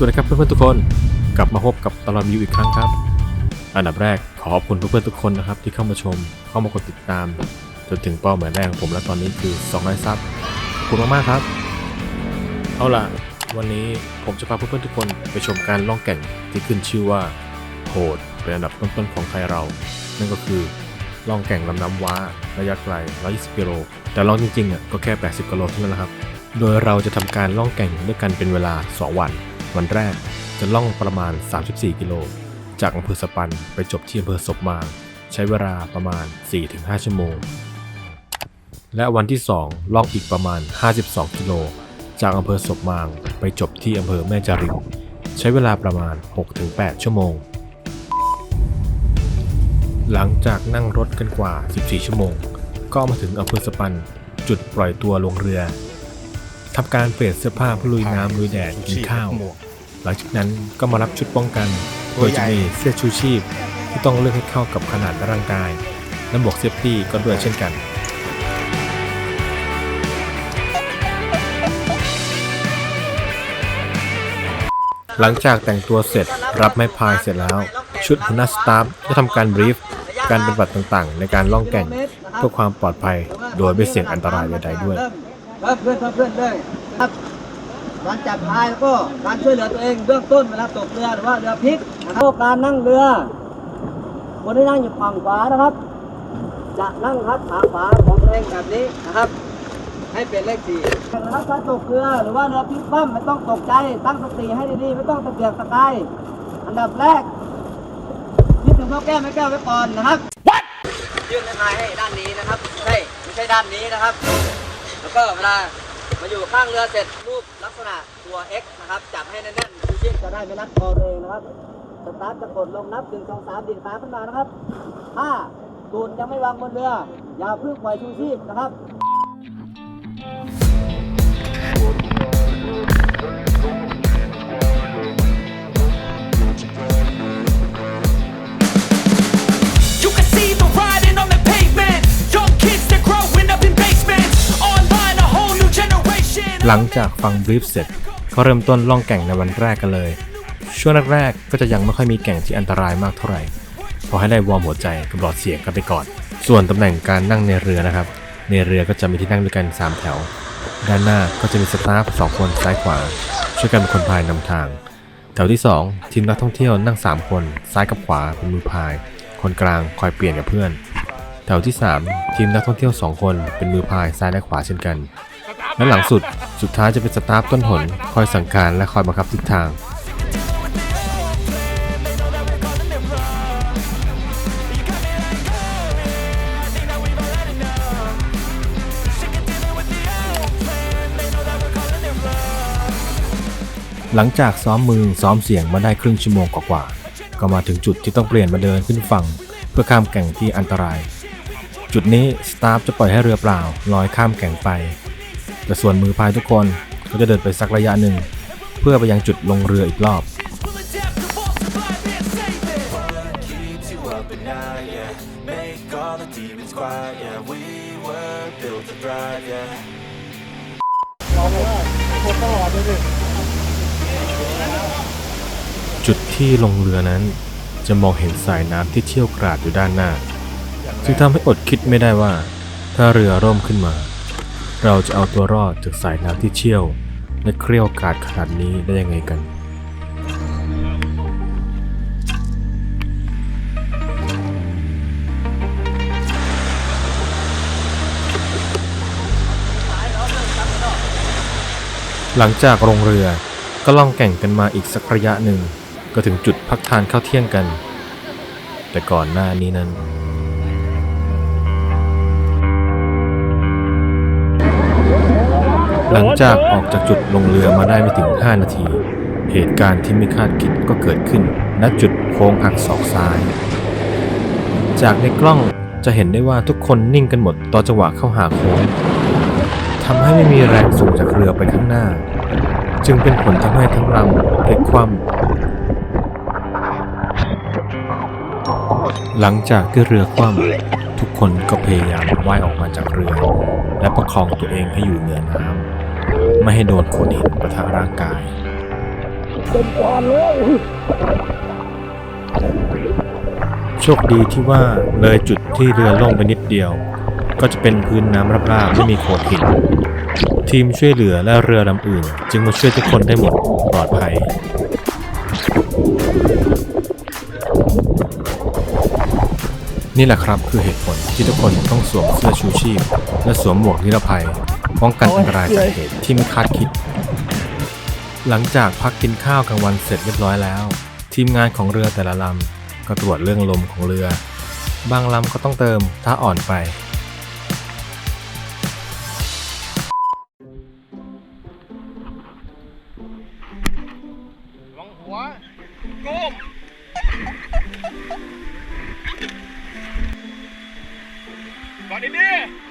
สวัสดีครับเพื่อนๆทุกคนกลับมาพบกับตลอดวิวอีกครั้งครับ อันดับแรกขอขอบคุณเพื่อนๆทุกคนนะครับที่เข้ามาชมเข้ามากดติดตาม จนถึงเป้าหมายแรกของผมและตอนนี้คือ 200 ซับขอบคุณมากๆครับ เอาล่ะ วันนี้ผมจะพาเพื่อนๆทุกคนไปชมการล่องแก่งที่ขึ้นชื่อว่าโหดเป็นอันดับต้นๆของไทยเรา นั่นก็คือล่องแก่งลำน้ำว้าระยะไกล 120 กิโล แต่ล่องจริงๆอะก็แค่ 80 กิโลเท่านั้นแหละครับ โดยเราจะทำการล่องแก่งด้วยกันเป็นเวลา 2 วัน วันแรกจะล่องประมาณ 34 กิโล จากอำเภอสปันไปจบที่อำเภอศพมาง ใช้เวลาประมาณ 4-5 ชั่วโมง และวันที่ 2 ล่องอีกประมาณ 52 กิโล จากอำเภอศพมาง ไปจบที่อำเภอแม่จาริงใช้เวลาประมาณ 6-8 ชั่วโมง หลังจากนั่งรถกันกว่า 14 ชั่วโมง ก็มาถึงอำเภอสปัน จุดปล่อยตัวลงเรือทำการเปลี่ยนเสื้อผ้าเพื่อลุยน้ำลุยแดดกินข้าว ลังจากนั้นก็มารับชุดป้องกัน โดยจะมีเสื้อชูชีพ ที่ต้องเลือกให้เข้ากับขนาดร่างกาย และหมวกเซฟตี้ก็ด้วยเช่นกันหลังจากแต่งตัวเสร็จรับไม้พายเสร็จแล้ว ชุดหัวหน้าสตาฟจะทำการบรีฟ การปฏิบัติต่างๆ ในการล่องแก่งเพื่อความปลอดภัย โดยไม่เสี่ยงอันตรายใดๆด้วย เริ่มเพิ่มเพื่อนเพิ่มเพื่อนเลยครับการจับพายแล้วก็การช่วยเหลือตัวเองเบื้องต้นเวลาตกเรือหรือว่าเรือพลิกนะครับการนั่งเรือ คนที่นั่งอยู่ฝั่งขวานะครับ จะนั่งครับขาขวาของตัวเองแบบนี้นะครับ ให้เป็นเลขสี่นะครับการตกเรือหรือว่าเรือพลิกคว่ำไม่ต้องตกใจตั้งสติให้ดีๆไม่ต้องตะเกียกตะกายอันดับแรกคิดถึงพ่อแก้วแม่แก้วไว้ก่อนนะครับยื่นไม้ายให้ด้านนี้นะครับใช่ไม่ใช่ด้านนี้นะครับ แล้วก็เวลามาอยู่ข้างเรือเสร็จ รูปลักษณะตัว X นะครับจับให้แน่นๆชูชีพจะได้ไม่รัดคอเองนะครับสตาร์ทจะกดลงนับ1 2 3ดิ่งขาขึ้นมานะครับถ้าตูดยังไม่วางบนเรือ อย่าเพิ่งปล่อยชูชีพนะครับ หลังจากฟังบรีฟเสร็จก็เริ่มต้นล่องแก่งในวันแรกกันเลย ช่วงแรกๆก็จะยังไม่ค่อยมีแก่งที่อันตรายมากเท่าไหร่พอให้ได้วอร์มหัวใจกับหลอดเสียงกันไปก่อน ส่วนตำแหน่งการนั่งในเรือนะครับ ในเรือก็จะมีที่นั่งด้วยกัน 3 แถว ด้านหน้าก็จะมีสตาฟสองคนซ้ายขวา ช่วยกันเป็นคนพายนำทาง แถวที่ 2 ทีมนักท่องเที่ยวนั่ง 3 คน ซ้ายกับขวาเป็นมือพาย คนกลางคอยเปลี่ยนกับเพื่อน แถวที่ 3 ทีมนักท่องเที่ยว 2 คนเป็นมือพายซ้ายและขวาเช่นกัน และหลังสุด สุดท้ายจะเป็นสตาฟต้นหนคอยสั่งการและคอยบังคับทิศทาง หลังจากซ้อมมือซ้อมเสียงมาได้ครึ่งชั่วโมงกว่าๆก็มาถึงจุดที่ต้องเปลี่ยนมาเดินขึ้นฝั่ง เพื่อข้ามแก่งที่อันตราย จุดนี้สตาฟจะปล่อยให้เรือเปล่าลอยข้ามแก่งไป แต่ส่วนมือพายทุกคนก็จะเดินไปสักระยะหนึ่ง เพื่อไปยังจุดลงเรืออีกรอบ จุดที่ลงเรือนั้นจะมองเห็นสายน้ำที่เชี่ยวกราดอยู่ด้านหน้า จึงทำให้อดคิดไม่ได้ว่า ถ้าเรือร่มขึ้นมา เราจะเอาตัวรอดจากสายน้ำที่เชี่ยว และเครี่ยวกราดขนาดนี้ได้ยังไงกัน หลังจากลงเรือก็ล่องแก่งกันมาอีกสักระยะหนึ่ง ก็ถึงจุดพักทานข้าวเที่ยงกัน แต่ก่อนหน้านี้นั้น หลังจากออกจากจุดลงเรือมาได้ไม่ถึง 5 นาที เหตุการณ์ที่ไม่คาดคิดก็เกิดขึ้น ณจุดโค้งหักศอกซ้าย จากในกล้องจะเห็นได้ว่าทุกคนนิ่งกันหมดต่อจังหวะเข้าหาโค้งทำให้ไม่มีแรงส่งจากเรือไปข้างหน้า จึงเป็นผลทำให้ทั้งลำพลิกคว่ำหลังจากที่เรือคว่ำทุกคนก็พยายามว่ายออกมาจากเรือ และประคองตัวเองให้อยู่เหนือน้ำ ไม่ให้โดนโขดหินประทะร่างกายโชคดีที่ว่าเลยจุดที่เรือล่มไปนิดเดียว ก็จะเป็นพื้นน้ำราบๆไม่มีโขดหิน ทีมช่วยเหลือและเรือลำอื่น จึงมาช่วยทุกคนได้หมดปลอดภัยนี่แหละครับคือเหตุผลที่ทุกคนต้องสวมเสื้อชูชีพ และสวมหมวกนิรภัย ป้องกันอันตรายจากเหตุที่ไม่คาดคิด หลังจากพักกินข้าวกลางวันเสร็จเรียบร้อยแล้ว ทีมงานของเรือแต่ละลำก็ตรวจเรื่องลมของเรือ บางลำก็ต้องเติมถ้าอ่อนไปส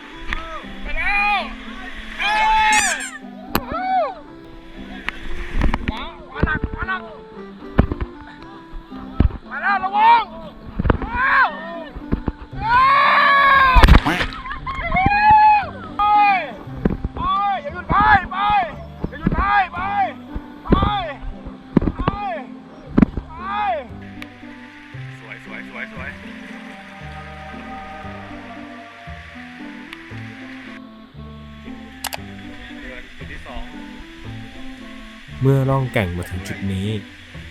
มื่อล่องแก่งมาถึงจุดนี้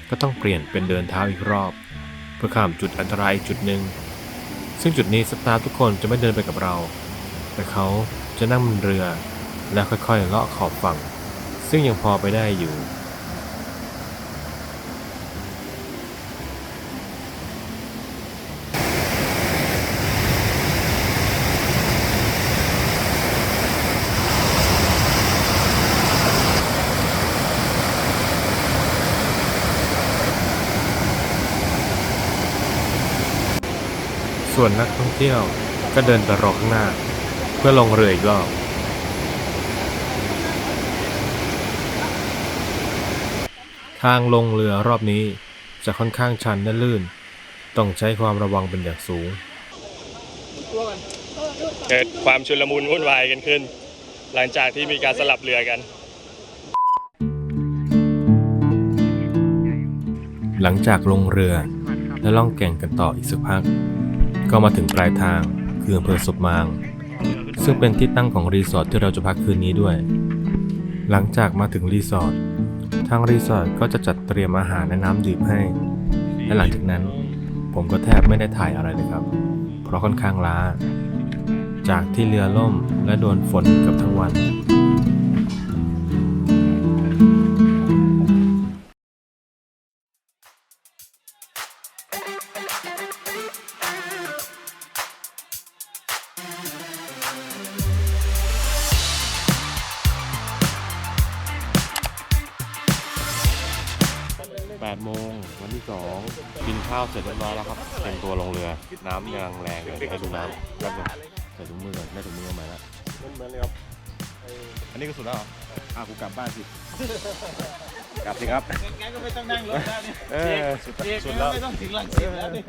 ก็ต้องเปลี่ยนเป็นเดินเท้าอีกรอบ เพื่อข้ามจุดอันตรายอีกจุดหนึ่ง ซึ่งจุดนี้สตาฟทุกคนจะไม่เดินไปกับเรา แต่เขาจะนั่งบนเรือและค่อยๆเลาะขอบฝั่ง ซึ่งยังพอไปได้อยู่ ส่วนนักท่องเที่ยวก็เดินไปรอข้างหน้า เพื่อลงเรืออีกรอบทางลงเรือรอบนี้จะค่อนข้างชันและลื่น ต้องใช้ความระวังเป็นอย่างสูง เกิดความชุลมุนวุ่นวายกันขึ้น หลังจากที่มีการสลับเรือกัน หลังจากลงเรือและล่องแก่งกันต่ออีกสักพัก ก็มาถึงปลายทางคืออำเภอศพมาง ซึ่งเป็นที่ตั้งของรีสอร์ทที่เราจะพักคืนนี้ด้วย หลังจากมาถึงรีสอร์ททางรีสอร์ทก็จะจัดเตรียมอาหารและน้ำดื่มให้ และหลังจากนั้น ผมก็แทบไม่ได้ถ่ายอะไรเลยครับ เพราะค่อนข้างล้า จากที่เรือล่มและโดนฝนเกือบทั้งวัน วันที่2กินข้าวเสร็จเรียบร้อยแล้วครับเตรียมตัวลงเรือ น้ำกำลังแรงเลยให้ดูน้ำแป๊บนึงใส่ถุงมือก่อนได้ถุงมือมาแล้วเหมือนเลยครับอันนี้ก็สุดแล้วเหรออะกูกลับบ้านสิกลับสิครับงั้นก็ไม่ต้องนั่งรถแล้วนี่เออสุดเอกสุดงั้แล้วนไม่ต้องถึงลังสิตแล้วนี่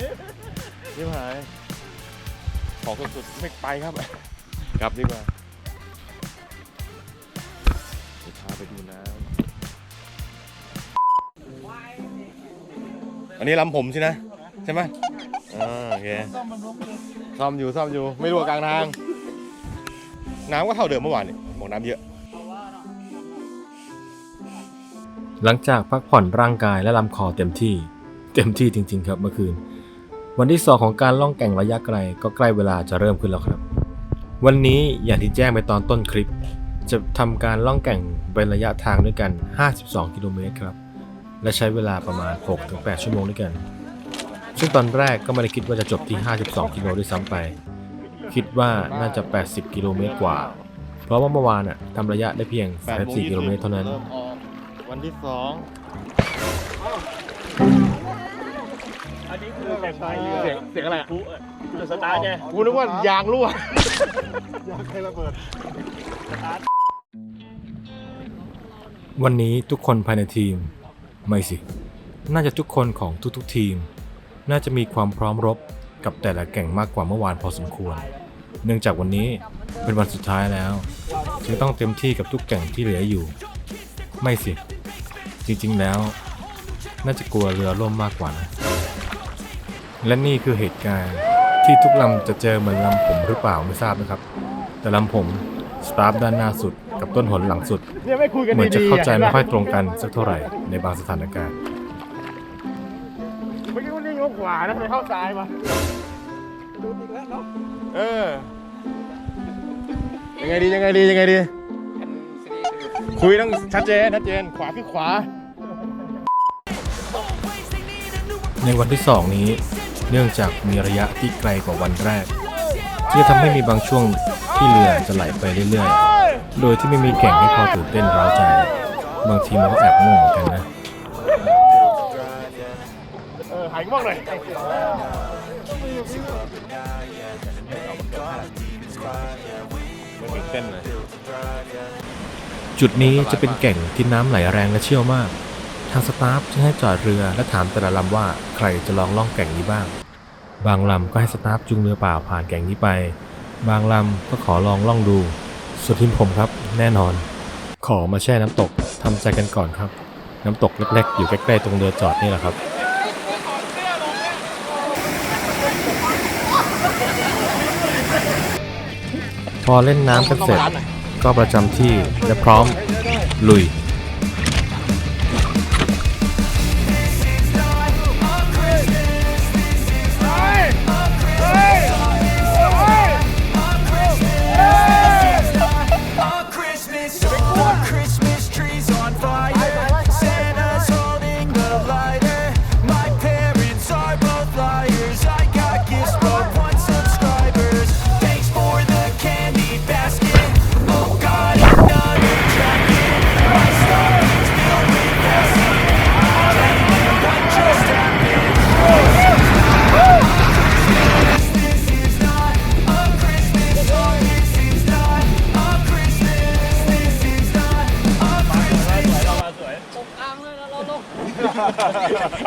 รีบหายของสุดๆไม่ไปครับกลับดีกว่า อันนี้ลำผมสินะ ใช่ไหมอ่าโอเคซ่อมอยู่ซ่อมอยู่ไม่รู้ว่ากลางทาง น้ำก็เท่าเดิมเมื่อวานนี่บอกน้ำเยอะ หลังจากพักผ่อนร่างกายและลำคอเต็มที่ เต็มที่จริง ๆ ครับเมื่อคืน วันที่สองของการล่องแก่งระยะไกลก็ใกล้เวลาจะเริ่มขึ้นแล้วครับ วันนี้อย่างที่แจ้งไปตอนต้นคลิป จะทำการล่องแก่งเป็นระยะทางด้วยกัน 52 กิโลเมตรครับ และใช้เวลาประมาณ 6-8 ชั่วโมงด้วยกัน ซึ่งตอนแรกก็ไม่ได้คิดว่าจะจบที่ 52 กิโลด้วยซ้ำไป คิดว่าน่าจะ 80 กิโลเมตรกว่า เพราะว่าเมื่อวานอะทำระยะได้เพียง 34 กิโลเมตรเท่านั้นเริ่มออกวันที่สองอันนี้คือแข่งพายเรือเสียงเสียงอะไรอะจุดสตาร์ทไงกูนึกว่ายางรั่ววันนี้ทุกคนภายในทีม ไม่สิ น่าจะทุกคนของทุกๆทีม น่าจะมีความพร้อมรบกับแต่ละแก่งมากกว่าเมื่อวานพอสมควร เนื่องจากวันนี้เป็นวันสุดท้ายแล้ว จึงต้องเต็มที่กับทุกแก่งที่เหลืออยู่ ไม่สิ จริงๆแล้ว น่าจะกลัวเรือล่มมากกว่านะ และนี่คือเหตุการณ์ที่ทุกลำจะเจอเหมือนลำผมหรือเปล่าไม่ทราบนะครับ แต่ลำผมสตาฟด้านหน้าสุด กับต้นหนหลังสุดเนี่ยไม่คุยกันเหมือนจะดีๆเข้าใจไม่อะค่อยตรงกันสักเท่าไหร่ในบางสถานการณ์เมื่อกี้คุณนี่ยกขวานะไปเข้าซ้ายมาเออยังไงดียังไงดียังไงดี คุยต้องชัดเจนชัดเจนขวาคือขวา ในวันที่สองนี้ เนื่องจากมีระยะที่ไกลกว่าวันแรกที่จะทำให้มีบางช่วงที่เรือจะไหลไปเรื่อยๆ โดยที่ไม่มีแก่งให้พอตื่นเต้นร้าวใจ บางทีมันก็แอบง่วงเหมือนกันนะ เออหายง่วงหน่อยตื่นเต้นเลยจุดนี้จะเป็นแก่งที่น้ำไหลแรงและเชี่ยวมาก ทางสตาฟจึงให้จอดเรือและถามแต่ละลำว่าใครจะลองล่องแก่งนี้บ้าง บางลำก็ให้สตาฟจูงเรือเปล่าผ่านแก่งนี้ไป บางลำก็ขอลองล่องดู สุดทีมผมครับ แน่นอน ขอมาแช่น้ำตกทำใจกันก่อนครับ น้ำตกเล็กๆ อยู่ใกล้ๆตรงเรือจอดนี่แหละครับ พอเล่นน้ำกันเสร็จก็ประจำที่และพร้อมลุย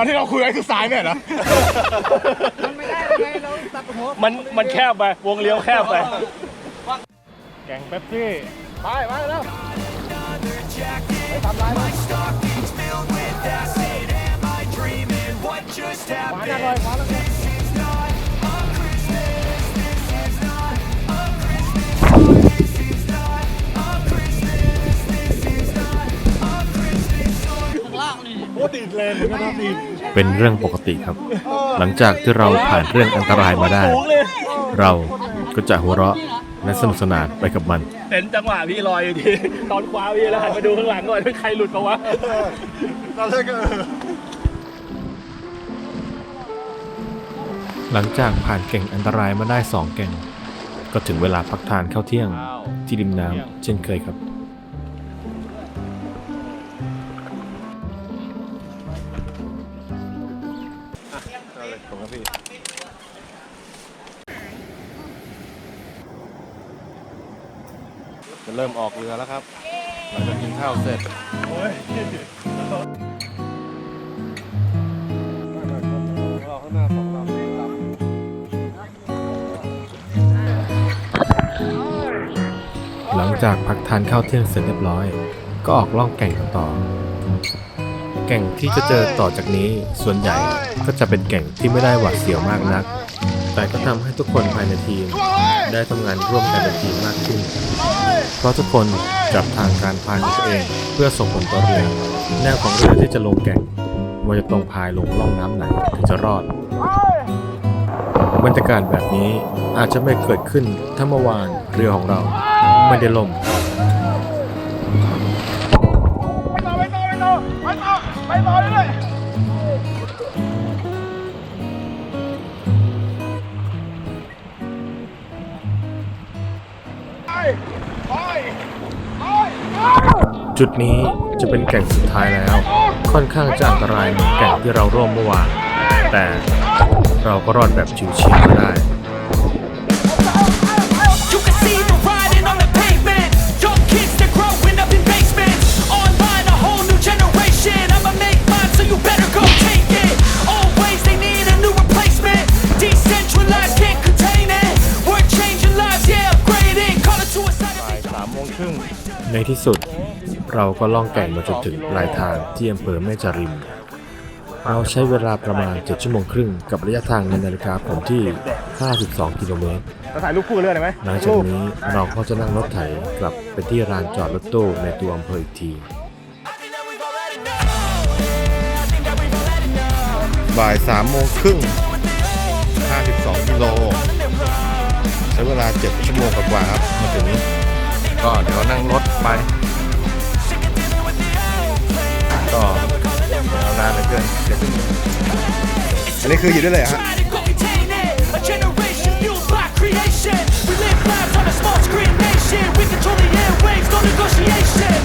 อันที่เราคุยกันคือซ้ายไม่เหรอมันมันแคบไป วงเลี้ยวแคบไป แกงเป๊ปซี่ ไปไปแล้ว Another jacket. My stocking's filled with acid. Am I dreaming? What just happened? This is not เป็นเรื่องปกติครับ หลังจากที่เราผ่านเรื่องอันตรายมาได้ เราก็จะหัวเราะและสนุกสนานไปกับมัน เห็นจังหวะพี่ลอยอยู่ทีตอนคว้าพี่แล้วหันมาดูข้างหลังก่อนว่าใครหลุดมาวะตอนแรกก็เออหลังจากผ่านแก่งอันตรายมาได้สองแก่ง ก็ถึงเวลาพักทานข้าวเที่ยงที่ริมน้ำเช่นเคยครับ จะเริ่มออกเรือแล้วครับหลังจากกินข้าวเสร็จ หลังจากพักทานข้าวเที่ยงเสร็จเรียบร้อย ก็ออกล่องแก่งกันต่อ แก่งที่จะเจอต่อจากนี้ส่วนใหญ่ก็จะเป็นแก่งที่ไม่ได้หวาดเสียวมากนัก แต่ก็ทำให้ทุกคนภายในทีม ได้ทำงานร่วมกันเป็นทีมมากขึ้น เพราะทุกคนจับทางการพายของตัวเองเพื่อส่งผลต่อเรือแนวของเรือที่จะลงแก่งว่าจะตรงพายลงล่องน้ำไหนถึงจะรอดบรรยากาศแบบนี้อาจจะไม่เกิดขึ้นถ้าเมื่อวานเรือของเราไม่ได้ล่ม จุดนี้จะเป็นแก่งสุดท้ายแล้ว ค่อนข้างจะอันตรายเหมือนแก่งที่เราร่วมเมื่อวานแต่เราก็รอดแบบชิวๆมาได้ ในที่สุดเราก็ล่องแก่งมาจนถึงปลายทางที่อำเภอแม่จาริม เราใช้เวลาประมาณ 7 ชั่วโมงครึ่งกับระยะทางในนาฬิกาผมที่ 52 กิโลเมตรถ่ายรูปคู่กันเลยได้ไหมหลังจากนี้เราก็จะนั่งรถไถกลับไปที่ลานจอดรถตู้ในตัวอำเภออีกที บ่ายสามโมงครึ่ง 52 กิโล ใช้เวลา 7 ชั่วโมงกว่าๆครับมาถึงก็เดี๋ยวนั่งรถ ไปก็เอานานเลยเพื่อนเดี๋ยวอันนี้คืออยู่ได้เลยฮะ negotiation